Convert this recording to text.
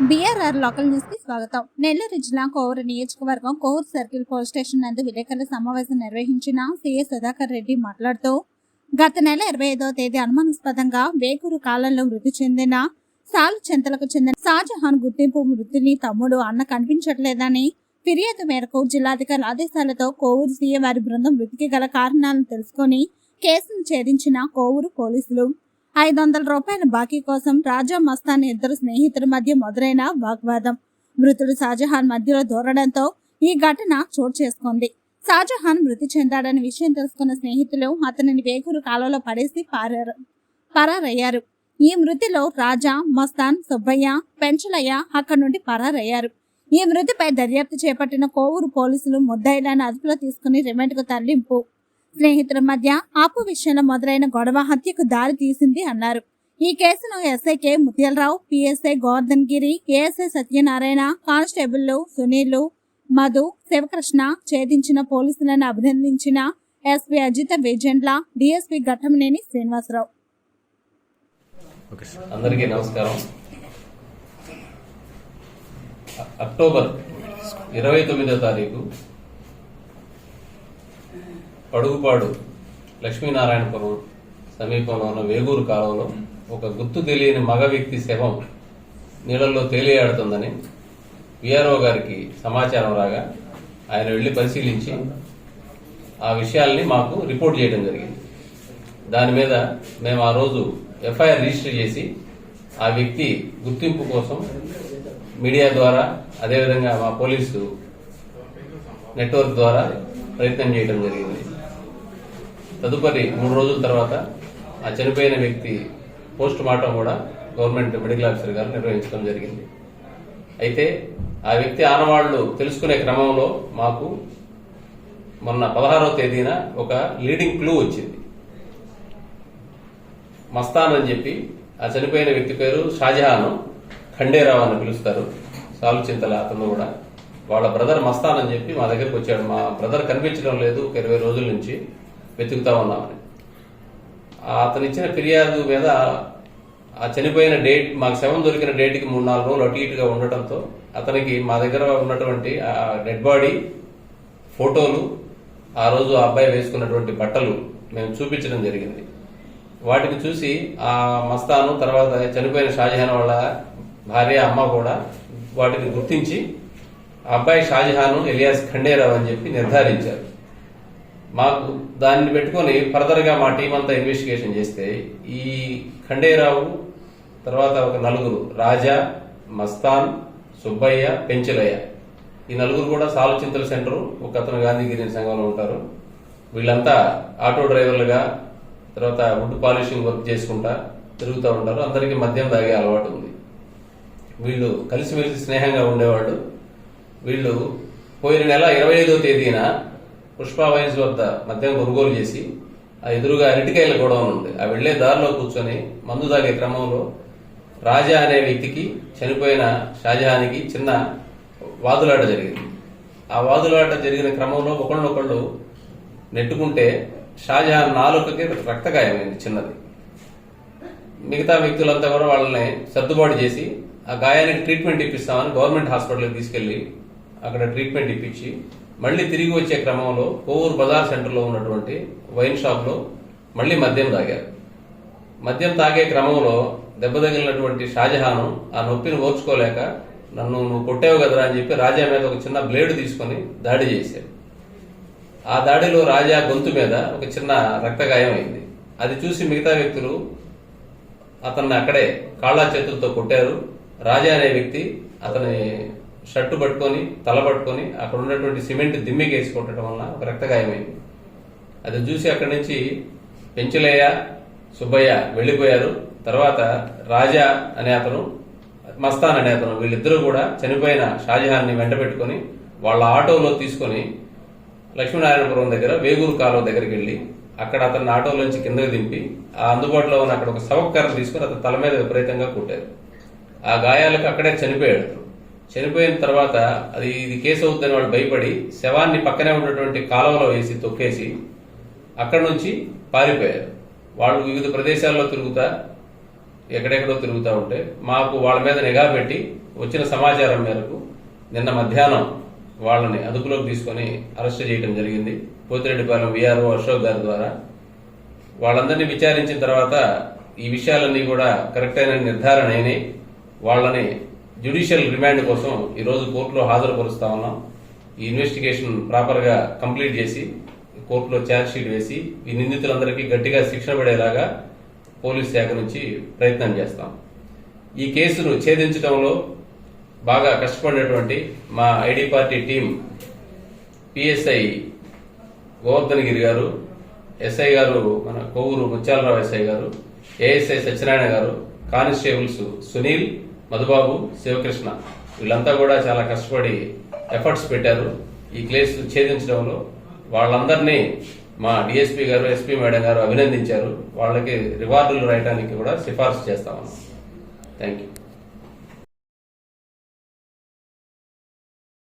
BRR local న్యూస్కి స్వాగతం. నెల్లూరు జిల్లా కోవూరు నియోజకవర్గం కోవూరు సర్కిల్ పోలీస్ స్టేషన్ నందు విలేకరుల సమావేశం నిర్వహించిన సీఎస్ సుధాకర్ రెడ్డి మాట్లాడుతూ గత నెల ఇరవై ఐదో తేదీ అనుమానాస్పదంగా వేకూరు కాలంలో మృతి చెందిన సాలు చెంతలకు చెందిన షాజహాన్ గుర్తింపు మృతిని తమ్ముడు అన్న కనిపించట్లేదని ఫిర్యాదు మేరకు జిల్లాధికారుల ఆదేశాలతో కోవూరు సీఏ వారి బృందం మృతికి గల కారణాలను తెలుసుకొని కేసును ఛేదించిన కోవూరు పోలీసులు ఐదు వందల రూపాయల బాకీ కోసం రాజా మస్తాన్ ఇద్దరు స్నేహితుల మధ్య మొదలైన వాగ్వాదం. మృతుడు షాజహాన్ మధ్యలో దూరడంతో ఈ ఘటన చోటు చేసుకుంది. షాజహాన్ మృతి చెందాడని విషయం తెలుసుకున్న స్నేహితులు అతనిని వేగురు కాలంలో పడేసి పారారు పరారయ్యారు. ఈ మృతిలో రాజా మస్తాన్ సుబ్బయ్య పెంచలయ్య అక్కడి నుండి పరారయ్యారు. ఈ మృతిపై దర్యాప్తు చేపట్టిన కోవూరు పోలీసులు ముద్దాయిలను అదుపులో తీసుకుని రిమాండ్కు తరలింపు. స్నేహితుల మధ్య ఆపు విషయంలో మొదలైన గొడవ హత్యకు దారి తీసింది అన్నారు. ఈ కేసును SI K Mutyalarao PSI Govardhan Giri ASI Satyanarayana కానిస్టేబుల్లు Sunil Madhu Sivakrishna ఛేదించిన పోలీసులను అభినందించిన ఎస్పీ అజిత వేజెండ్ల డిఎస్పీ ఘట్టమనేని శ్రీనివాసరావు. అందరికీ నమస్కారం. అక్టోబర్ ఇరవై తొమ్మిదో తారీఖు పడుగుపాడు లక్ష్మీనారాయణపురం సమీపంలో ఉన్న వేగూరు కాలంలో ఒక గుర్తు తెలియని మగ వ్యక్తి శవం నీళ్ళల్లో తేలియాడుతుందని విఆర్ఓ గారికి సమాచారం రాగా ఆయన వెళ్ళి పరిశీలించి ఆ విషయాల్ని మాకు రిపోర్ట్ చేయడం జరిగింది. దాని మీద మేము ఆ రోజు ఎఫ్ఐఆర్ రిజిస్టర్ చేసి ఆ వ్యక్తి గుర్తింపు కోసం మీడియా ద్వారా అదేవిధంగా మా పోలీసు నెట్వర్క్ ద్వారా ప్రయత్నం చేయడం జరిగింది. తదుపరి మూడు రోజుల తర్వాత ఆ చనిపోయిన వ్యక్తి పోస్ట్ మార్టం కూడా గవర్నమెంట్ మెడికల్ ఆఫీసర్ గారు నిర్వహించడం జరిగింది. అయితే ఆ వ్యక్తి ఆనవాళ్ళు తెలుసుకునే క్రమంలో మాకు మొన్న పదహారవ తేదీన ఒక లీడింగ్ క్లూ వచ్చింది. మస్తాన్ అని చెప్పి ఆ చనిపోయిన వ్యక్తి పేరు షాజహాన్ ఖండేరావు అని పిలుస్తారు. సాలు చింతల అతను కూడా. వాళ్ళ బ్రదర్ మస్తాన్ అని చెప్పి మా దగ్గరకు వచ్చాడు. మా బ్రదర్ కనిపించడం లేదు. ఒక ఇరవై రోజుల నుంచి వెతుకుతా ఉన్నామని. అతను ఇచ్చిన ఫిర్యాదు మీద ఆ చనిపోయిన డేట్ మాకు శవం దొరికిన డేట్కి మూడు నాలుగు రోజులు అటు ఇటుగా ఉండటంతో అతనికి మా దగ్గర ఉన్నటువంటి ఆ డెడ్ బాడీ ఫోటోలు ఆ రోజు ఆ అబ్బాయి వేసుకున్నటువంటి బట్టలు మేము చూపించడం జరిగింది. వాటిని చూసి ఆ మస్తాను తర్వాత చనిపోయిన షాజహాన్ వాళ్ళ భార్య అమ్మ కూడా వాటిని గుర్తించి ఆ అబ్బాయి షాజహాను ఎలియాస్ ఖండేరావు అని చెప్పి నిర్ధారించారు. మాకు దాన్ని పెట్టుకొని ఫర్దర్గా మా టీం అంతా ఇన్వెస్టిగేషన్ చేస్తే ఈ ఖండేరావు తర్వాత ఒక నలుగురు రాజా మస్తాన్ సుబ్బయ్య పెంచలయ్య. ఈ నలుగురు కూడా సాలు చింతల సెంటర్ ఒక అతను గాంధీగిరి సంఘంలో ఉంటారు. వీళ్ళంతా ఆటో డ్రైవర్లుగా తర్వాత వుడ్ పాలిషింగ్ వర్క్ చేసుకుంటా తిరుగుతూ ఉంటారు. అందరికీ మద్యం తాగే అలవాటు ఉంది. వీళ్ళు కలిసిమెలిసి స్నేహంగా ఉండేవాళ్ళు. వీళ్ళు పోయిన నెల ఇరవై ఐదో తేదీన పుష్ప వైన్స్ వద్ద మద్యం కొనుగోలు చేసి ఆ ఎదురుగా అరటికాయల గొడవ ఉంది. ఆ వెళ్ళే దారిలో కూర్చొని మందు తాగే క్రమంలో రాజా అనే వ్యక్తికి చనిపోయిన షాజహానికి చిన్న వాదులాట జరిగింది. ఆ వాదులాట జరిగిన క్రమంలో ఒకళ్ళనొకళ్ళు నెట్టుకుంటే షాజహాన్ నాలుకకి రక్తగాయమైంది చిన్నది. మిగతా వ్యక్తులంతా కూడా వాళ్ళని సర్దుబాటు చేసి ఆ గాయానికి ట్రీట్మెంట్ ఇప్పిస్తామని గవర్నమెంట్ హాస్పిటల్కి తీసుకెళ్ళి అక్కడ ట్రీట్మెంట్ ఇప్పించి మళ్ళీ తిరిగి వచ్చే క్రమంలో కోవూరు బజార్ సెంటర్లో ఉన్నటువంటి వైన్ షాప్లో మళ్ళీ మద్యం తాగారు. మద్యం తాగే క్రమంలో దెబ్బ తగిలినటువంటి షాజహాను ఆ నొప్పిని ఓర్చుకోలేక నన్ను నువ్వు కొట్టావు కదరా అని చెప్పి రాజా మీద ఒక చిన్న బ్లేడ్ తీసుకొని దాడి చేశాడు ఆ దాడిలో రాజా గొంతు మీద ఒక చిన్న రక్తగాయం అయింది. అది చూసి మిగతా వ్యక్తులు అతన్ని అక్కడే కాళ్ళ చేతులతో కొట్టారు. రాజా అనే వ్యక్తి అతని షర్టు పట్టుకొని తల పట్టుకొని అక్కడ ఉన్నటువంటి సిమెంట్ దిమ్మికేసి కొట్టడం వలన ఒక రక్తగాయమైంది. అది చూసి అక్కడి నుంచి పెంచులయ్య సుబ్బయ్య వెళ్ళిపోయారు. తర్వాత రాజా అనే అతను మస్తాన్ అనే అతను వీళ్ళిద్దరూ కూడా చనిపోయిన షాజహాన్ని వెంట పెట్టుకుని వాళ్ళ ఆటోలో తీసుకొని లక్ష్మీనారాయణపురం దగ్గర వేగూరు కాలువ దగ్గరికి వెళ్ళి అక్కడ అతన్ని ఆటోలోంచి కిందకి దింపి ఆ అందుబాటులో ఉన్న అక్కడ ఒక సవక్కర తీసుకుని అతను తల మీద విపరీతంగా కుట్టారు. ఆ గాయాలకు అక్కడే చనిపోయాడు. చనిపోయిన తర్వాత అది ఇది కేసు అవుతుందని వాళ్ళు భయపడి శవాన్ని పక్కనే ఉన్నటువంటి కాలువలో వేసి తొక్కేసి అక్కడ నుంచి పారిపోయారు. వాళ్ళు వివిధ ప్రదేశాల్లో తిరుగుతా ఎక్కడెక్కడో తిరుగుతూ ఉంటే మాకు వాళ్ళ మీద నిఘా పెట్టి వచ్చిన సమాచారం మేరకు నిన్న మధ్యాహ్నం వాళ్ళని అదుపులోకి తీసుకొని అరెస్ట్ చేయడం జరిగింది. పోతిరెడ్డిపాలెం విఆర్ఓ అశోక్ గారి ద్వారా. వాళ్ళందరినీ విచారించిన తర్వాత ఈ విషయాలన్నీ కూడా కరెక్ట్ అయిన నిర్ధారణ అయినాయి. వాళ్ళని జ్యుడిషియల్ రిమాండ్ కోసం ఈరోజు కోర్టులో హాజరుపరుస్తా ఉన్నాం. ఈ ఇన్వెస్టిగేషన్ ప్రాపర్గా కంప్లీట్ చేసి కోర్టులో ఛార్జ్షీట్ వేసి ఈ నిందితులందరికీ గట్టిగా శిక్షణ పడేలాగా పోలీస్ శాఖ నుంచి ప్రయత్నం చేస్తాం. ఈ కేసును ఛేదించడంలో బాగా కష్టపడినటువంటి మా ID party team PSI Govardhan Giri గారు ఎస్ఐ గారు మన కొవ్వూరు ముత్యాలరావు ఎస్ఐ గారు ఏఎస్ఐ సత్యనారాయణ గారు కానిస్టేబుల్స్ సునీల్ మధుబాబు శివకృష్ణ వీళ్ళంతా కూడా చాలా కష్టపడి ఎఫర్ట్స్ పెట్టారు. ఈ కేసు ఛేదించడంలో వాళ్ళందరినీ మా డిఎస్పీ గారు ఎస్పీ మేడం గారు అభినందించారు. వాళ్ళకి రివార్డులు రాయడానికి కూడా సిఫార్సు చేస్తామన్నాం. Thank you